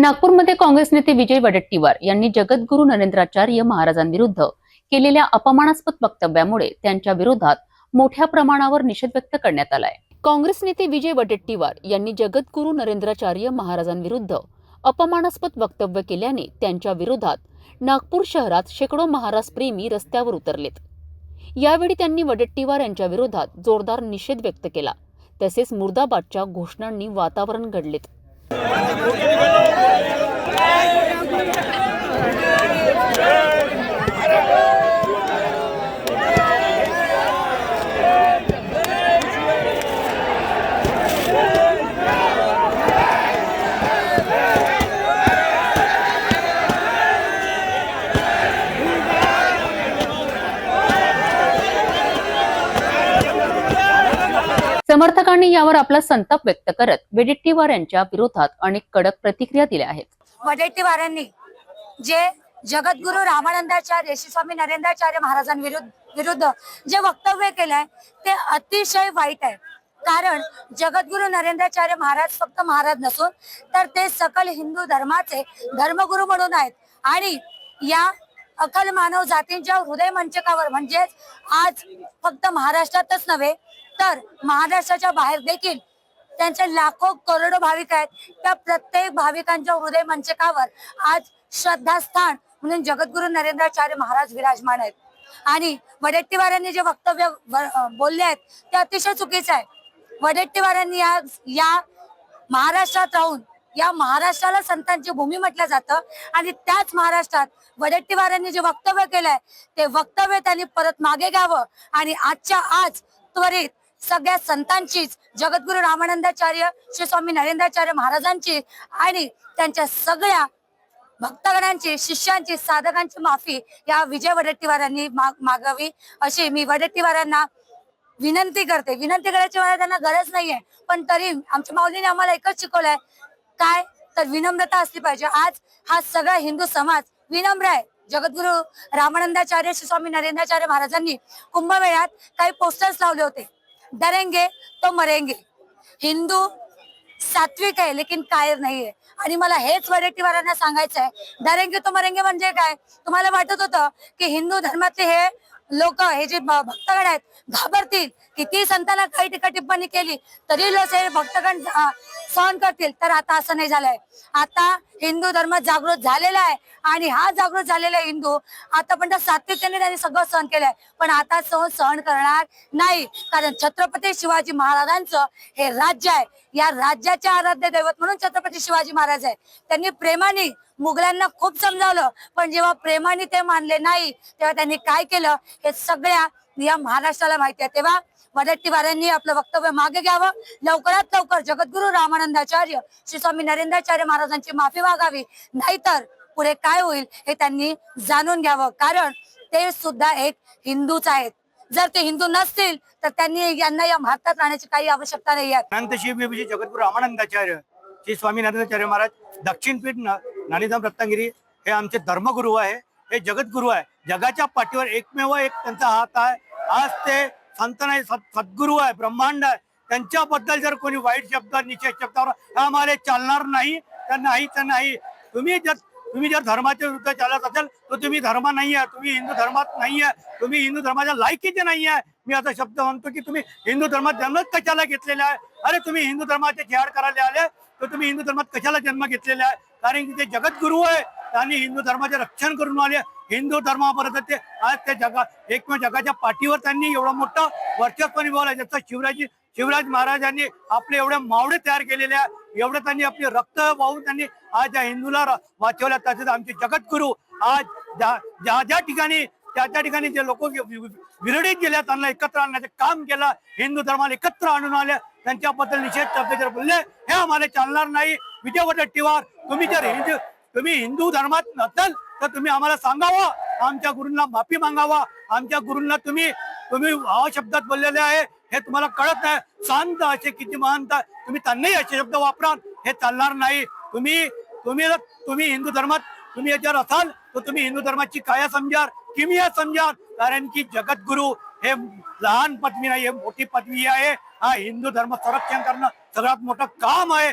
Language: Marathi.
नागपूरमध्ये काँग्रेस नेते विजय वडेट्टीवार यांनी जगद्गुरू नरेंद्राचार्य महाराजांविरुद्ध केलेल्या अपमानास्पद वक्तव्यामुळे त्यांच्या विरोधात मोठ्या प्रमाणावर निषेध व्यक्त करण्यात आलाय. काँग्रेस नेते विजय वडेट्टीवार यांनी जगद्गुरू नरेंद्राचार्य महाराजांविरुद्ध अपमानास्पद वक्तव्य केल्याने त्यांच्या विरोधात नागपूर शहरात शेकडो महाराज प्रेमी रस्त्यावर उतरलेत. यावेळी त्यांनी वडेट्टीवार यांच्या विरोधात जोरदार निषेध व्यक्त केला. तसेच मुर्दाबादच्या घोषणांनी वातावरण घडलेत. Yeah. समर्थकांनी यावर आपला संताप व्यक्त करत वडेट्टीवार यांच्या विरोधात अनेक कडक प्रतिक्रिया दिल्या आहेत. वडेट्टीवारांनी जे जगद्गुरु रामानंदाचार्य श्री स्वामी नरेंद्राचार्य महाराजांविरुद्ध विरुद्ध जे वक्तव्य केलंय ते अतिशय वाईट आहे. कारण जगद्गुरु नरेंद्राचार्य महाराज फक्त महाराज नसून तर ते सकल हिंदू धर्माचे धर्मगुरु म्हणून आहेत. आणि या अकल मानव जातींच्या हृदय मंचकावर म्हणजेच आज फक्त महाराष्ट्रातच नव्हे तर महाराष्ट्राच्या बाहेर देखील त्यांचे लाखो करोडो भाविक आहेत. त्या प्रत्येक भाविकांच्या हृदय मंचकावर आज श्रद्धास्थान म्हणून जगद्गुरु नरेंद्राचार्य महाराज विराजमान आहेत. आणि वडेट्टीवारांनी जे वक्तव्य बोलले आहेत ते अतिशय चुकीचं आहे. वडेट्टीवारांनी या या महाराष्ट्रात राहून या महाराष्ट्राला संतांची भूमी म्हटलं जातं आणि त्याच महाराष्ट्रात वडेट्टीवारांनी जे वक्तव्य केलंय ते वक्तव्य त्यांनी परत मागे घ्यावं आणि आजच्या आज त्वरित सगळ्या संतांचीच जगद्गुरु रामानंदाचार्य श्री स्वामी नरेंद्राचार्य महाराजांची आणि त्यांच्या सगळ्या भक्तगणांची शिष्यांची साधकांची माफी या विजय वडेट्टीवारांनी माग- मागावी. अशी मी वडेट्टीवारांना विनंती करते. विनंती करायची मला त्यांना गरज नाहीये पण तरी आमच्या माऊलीने आम्हाला एकच शिकवलंय. काय? तर विनम्रता असली पाहिजे. आज हा सगळा हिंदू समाज विनम्र आहे. जगद्गुरु रामानंदाचार्य श्री स्वामी नरेंद्राचार्य महाराजांनी कुंभमेळ्यात काही पोस्टर्स लावले होते. डरेंगे तो मरेंगे. हिंदू सात्विक आहे लेकिन कायर नाहीये. आणि मला हेच वडेट्टीवारांना सांगायचं आहे डरेंगे तो मरेंगे म्हणजे काय? तुम्हाला वाटत होतं की हिंदू धर्मातले हे लोक हे जे भक्तगण आहेत घाबरतील. किती संतांना काही टीका टिप्पणी केली तरी लोक हे भक्तगण सहन करतील. तर आता असं नाही झालंय. आता हिंदू धर्म जागृत झालेला आहे. आणि हा जागृत झालेला हिंदू आतापर्यंत सातत्याने त्यांनी सगळं सहन केलंय. पण आता सहन सहन करणार नाही. कारण छत्रपती शिवाजी महाराजांचं हे राज्य आहे. या राज्याचे आराध्य दैवत म्हणून छत्रपती शिवाजी महाराज आहे त्यांनी प्रेमाने मुघलांना खूप समजावलं. पण जेव्हा प्रेमाने ते मानले नाही तेव्हा त्यांनी काय केलं? हे सगळ्या या महाराष्ट्राला माहिती आहे. तेव्हा वडेट्टीवारांनी आपलं वक्तव्य मागे घ्यावं. लवकरात लवकर जगद्गुरु रामानंदाचार्य श्री स्वामी नरेंद्राचार्य महाराजांची माफी मागावी. नाहीतर पुढे काय होईल हे त्यांनी जाणून घ्यावं. कारण ते सुद्धा एक हिंदूच आहेत. जर ते हिंदू नसतील तर त्यांनी यांना या भारतात राहण्याची काही आवश्यकता नाही आहे. शिवजी जगद्गुरु रामानंदाचार्य श्री स्वामी नरेंद्राचार्य महाराज दक्षिणपीठ न- ज्ञानीधाम रत्नागिरी हे आमचे धर्मगुरु आहे. हे जगद्गुरु आहे. जगाच्या पाठीवर एकमेव एक त्यांचा हात आहे. आज ते संत नाही सत् सद्गुरू आहे ब्रह्मांड आहे. त्यांच्याबद्दल जर कोणी वाईट शब्द निषेध शब्दावर आम्हाला चालणार नाही तर नाही तर नाही. तुम्ही जर तुम्ही जर धर्माच्या विरुद्ध चालत असाल तर तुम्ही धर्म नाही आहे तुम्ही हिंदू धर्मात नाही आहे तुम्ही हिंदू धर्माच्या लायकीचे नाही आहे. मी असा शब्द म्हणतो की तुम्ही हिंदू धर्मात जन्म कशाला घेतलेला आहे? अरे तुम्ही हिंदू धर्माचे जिहाड करायला आले तर तुम्ही हिंदू धर्मात कशाला जन्म घेतलेला आहे? कारण की ते जगद्गुरु आहे. त्यांनी हिंदू धर्माचे रक्षण करून आले. हिंदू धर्मापर्यंत ते आज त्या जगा एकमेव जगाच्या पाठीवर त्यांनी एवढं मोठं वर्चस्व निभावलं जसं शिवराजी शिवराज महाराजांनी आपले एवढे मावडे तयार केलेले आहे. एवढे त्यांनी आपले रक्त वाहून त्यांनी आज या हिंदूला वाचवल्या तसेच आमचे जगद्गुरु आज ज्या ज्या ज्या ठिकाणी त्या त्या ठिकाणी जे लोक विरडीत गेल्या त्यांना एकत्र आणण्याचं काम केलं. हिंदू धर्माला एकत्र आणून आल्या त्यांच्याबद्दल निषेध शब्द जर बोलले. हे आम्हाला चालणार नाही. विजय वडेट्टीवार तुम्ही जर हिंदू तुम्ही हिंदू धर्मात नसाल तर तुम्ही आम्हाला सांगावं. आमच्या गुरूंना माफी मागावा. आमच्या गुरूंना तुम्ही तुम्ही शब्दात बोललेले आहे. हे तुम्हाला कळत नाही. शांत असे किती महानता तुम्ही त्यांनाही असे शब्द वापरा हे चालणार नाही. तुम्ही तुम्ही तुम्ही हिंदू धर्मात तुम्ही याच्यावर असाल तर तुम्ही हिंदू धर्माची काया समजा किमिया समजा कारण की जगद्गुरु हे लहान पदवी नाही हे मोठी पदवी आहे. हा हिंदू धर्म संरक्षण करणं सगळ्यात मोठं काम आहे.